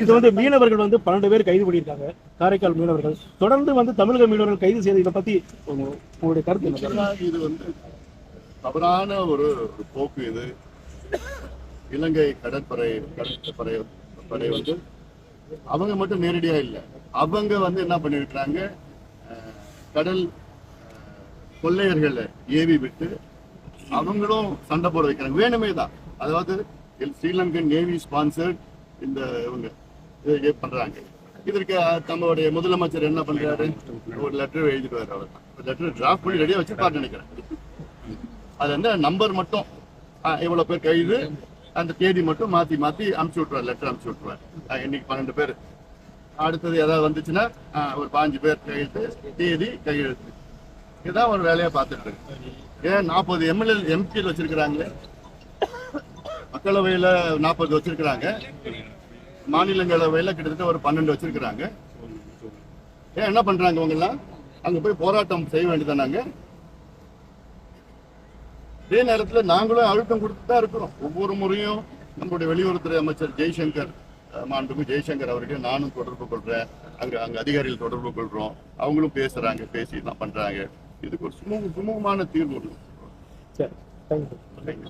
இது வந்து மீனவர்கள் வந்து பன்னெண்டு பேர் கைது பண்ணியிருக்காங்க. காரைக்கால் மீனவர்கள். தொடர்ந்து வந்து தமிழக மீனவர்கள் கைது செய்த இதை பத்தி உங்களுடைய கருத்து என்ன? இது வந்து தவறான ஒரு போக்கு இது. இலங்கை கடற்படை கடற்படை படை வந்து அவங்க மட்டும் நேரடியா இல்லை. அவங்க வந்து என்ன பண்ணிருக்கிறாங்க கடல் கொள்ளையர்களை ஏவி விட்டு அவங்களும் சண்டை போட வைக்கிறாங்க. வேணுமே தான். அதாவது ஸ்ரீலங்கன் நேவி ஸ்பான்சர்ட் இந்த இவங்க. இது பண்றாங்க. இதற்கு அஹ், நம்மளுடைய முதலமைச்சர் என்ன பண்றாரு? ஒரு லெட்டர் எழுதிடுவார் அவர் லெட்டர் டிராஃப்ட் பண்ணி ரெடியா வச்சிருப்பாரு நினைக்கிறேன். அது வந்து நம்பர் மட்டும் இவ்வளவு பேர் கைது? அந்த தேதி மட்டும் மாத்தி மாத்தி அனுப்பிச்சு விட்டுருவார் லெட்டர் அனுப்பிச்சு விட்டுருவார். இன்னைக்கு பன்னெண்டு பேர். அடுத்தது ஏதாவது வந்துச்சுன்னா ஒரு பாஞ்சு பேர் கையெழுத்து தேதி கையெழுத்து. இதுதான் ஒரு வேலையா பார்த்துட்டு இருக்கு. ஏன் நாற்பது எம்எல்ஏ எம்பியில் வச்சிருக்கிறாங்களே? மக்களவையில நாற்பது வச்சிருக்கிறாங்க. மாநிலங்களவையில கிட்டத்தட்ட ஒரு பன்னெண்டு வச்சிருக்கிறாங்க. ஏன் என்ன பண்றாங்க இவங்க எல்லாம் அங்க போய் போராட்டம் செய்ய வேண்டியதானாங்க அதே நேரத்துல நாங்களும் அழுத்தம் கொடுத்து தான் இருக்கிறோம். ஒவ்வொரு முறையும் நம்முடைய வெளியுறவுத்துறை அமைச்சர் ஜெய்சங்கர் மாண்புமிகு ஜெய்சங்கர் அவர்கள் நானும் தொடர்பு கொள்றேன். அங்க அங்க அதிகாரிகள் தொடர்பு கொள்றோம். அவங்களும் பேசுறாங்க பேசி தான் பண்றாங்க. இதுக்கு ஒரு சுமூக சுமூகமான தீர்வு சரி தேங்க்யூ